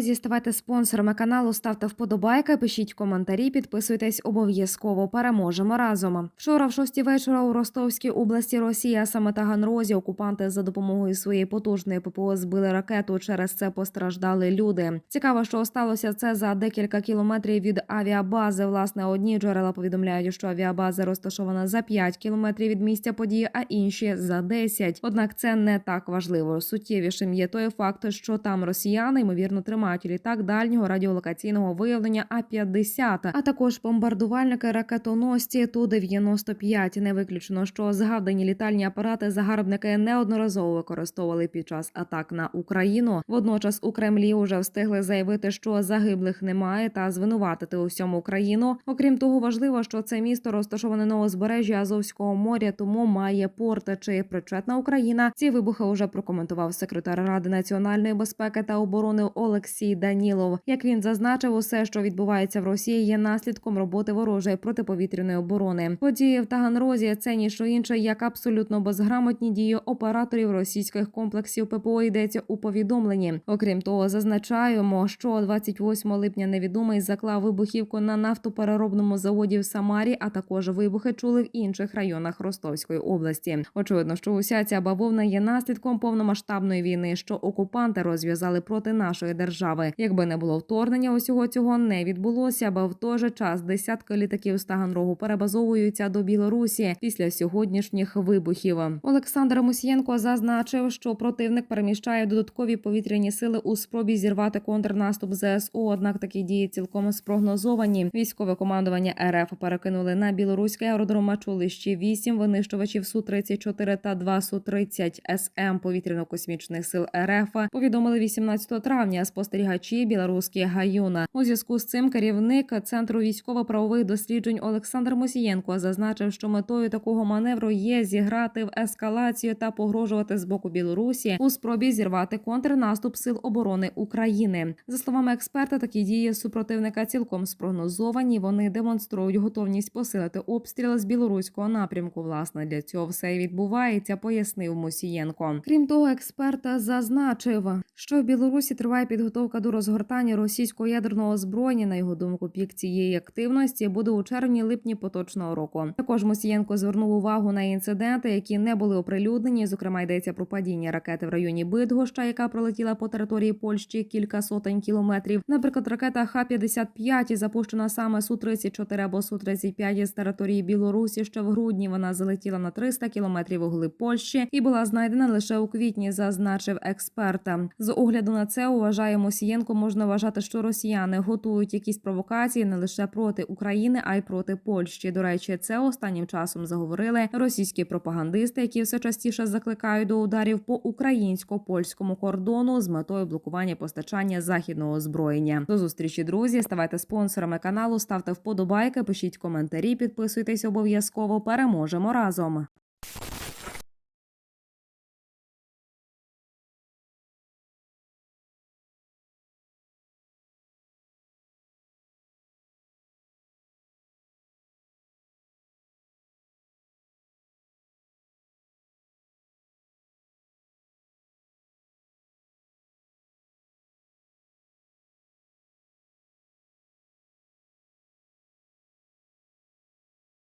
друзі, ставайте спонсорами каналу, ставте вподобайки, пишіть коментарі, підписуйтесь обов'язково. Переможемо разом. Вчора, в шостій вечора, у Ростовській області Росія, саме Таганрозі, окупанти за допомогою своєї потужної ППО збили ракету. Через це постраждали люди. Цікаво, що сталося це за декілька кілометрів від авіабази. Власне, одні джерела повідомляють, що авіабаза розташована за 5 кілометрів від місця події, а інші за 10. Однак це не так важливо. Суттєвішим є той факт, що там росіяни ймовірно тримають літак дальнього радіолокаційного виявлення А 50 а також бомбардувальники ракетоносці Ту 95 Не виключено, що згадані літальні апарати загарбники неодноразово використовували під час атак на Україну. Водночас у Кремлі вже встигли заявити, що загиблих немає, та звинуватити у всьому Україну. Окрім того, важливо, що це місто розташоване на узбережжі Азовського моря, тому має порт. Чи причетна Україна? Ці вибухи вже прокоментував секретар Ради національної безпеки та оборони Олексій Данілов. Як він зазначив, усе, що відбувається в Росії, є наслідком роботи ворожої протиповітряної оборони. Події в Таганрозі це ніщо інше, як абсолютно безграмотні дії операторів російських комплексів ППО йдеться у повідомленні. Окрім того, зазначаємо, що 28 липня невідомий заклав вибухівку на нафтопереробному заводі в Самарі, а також вибухи чули в інших районах Ростовської області. Очевидно, що уся ця бавовна є наслідком повномасштабної війни, що окупанти розв'язали проти нашої держави. Якби не було вторгнення, усього цього не відбулося, бо в той же час десятки літаків з Таганрогу перебазовуються до Білорусі після сьогоднішніх вибухів. Олександр Мусієнко зазначив, що противник переміщає додаткові повітряні сили у спробі зірвати контрнаступ ЗСУ. Однак такі дії цілком спрогнозовані. Військове командування РФ перекинули на білоруський аеродром Мачулищі 8 винищувачів су 34 та 2 су 30 СМ повітряно-космічних сил РФ. Повідомили 18 травня спостерігачі білоруські гаюна. У зв'язку з цим керівник центру військово-правових досліджень Олександр Мосієнко зазначив, що метою такого маневру є зіграти в ескалацію та погрожувати з боку Білорусі у спробі зірвати контрнаступ сил оборони України. За словами експерта, такі дії супротивника цілком спрогнозовані. Вони демонструють готовність посилити обстріли з білоруського напрямку. Власне для цього все і відбувається, пояснив Мусієнко. Крім того, експерт зазначив, що в Білорусі триває підготовка до розгортання російського ядерного озброєння. На його думку, пік цієї активності буде у червні-липні поточного року. Також Мусієнко звернув увагу на інциденти, які не були оприлюднені. Зокрема, йдеться про падіння ракети в районі Бидгоща, яка пролетіла по території Польщі кілька сотень кілометрів. Наприклад, ракета Х-55 запущена саме су 34 або су 35 з території Білорусі. Ще в грудні вона залетіла на 300 кілометрів у глиб Польщі і була знайдена лише у квітні, зазначив експерта. З огляду на це вважає Мосієнко, можна вважати, що росіяни готують якісь провокації не лише проти України, а й проти Польщі. До речі, це останнім часом заговорили російські пропагандисти, які все частіше закликають до ударів по українсько-польському кордону з метою блокування постачання західного озброєння. До зустрічі, друзі. Ставайте спонсорами каналу, ставте вподобайки, пишіть коментарі, підписуйтесь обов'язково. Переможемо разом.